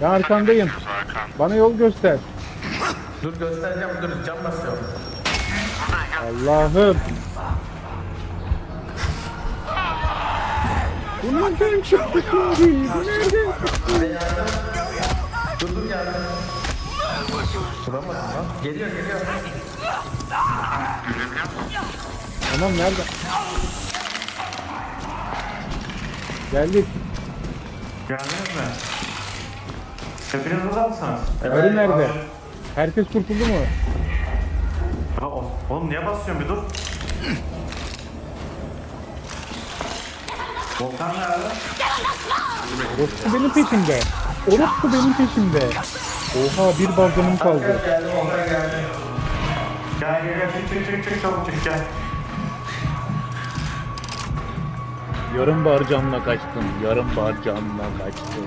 Ben arkandayım. Bana yol göster. Dur göstereceğim dur cam basıyorum. Allah'ım. Bu nereden çıktı şimdi? Bu nereden çıktı? Dur dur geldim. Vuramadım lan. Geliyor geliyor. Tamam nerede? Geldik. Geldiniz mi? Hepiniz burada mısınız? Arı nerede? Herkes kurtuldu mu? Ya, o- oğlum niye basıyorsun bir dur. Volkan nerede? Orospu benim peşimde. Orospu benim peşimde. Oha bir balgamım kaldı. Geldim Volkan geldi. Gel gel gel çık çık çık çık çabuk çık gel. Yarım barcamla kaçtım. Yarım barcamla kaçtım.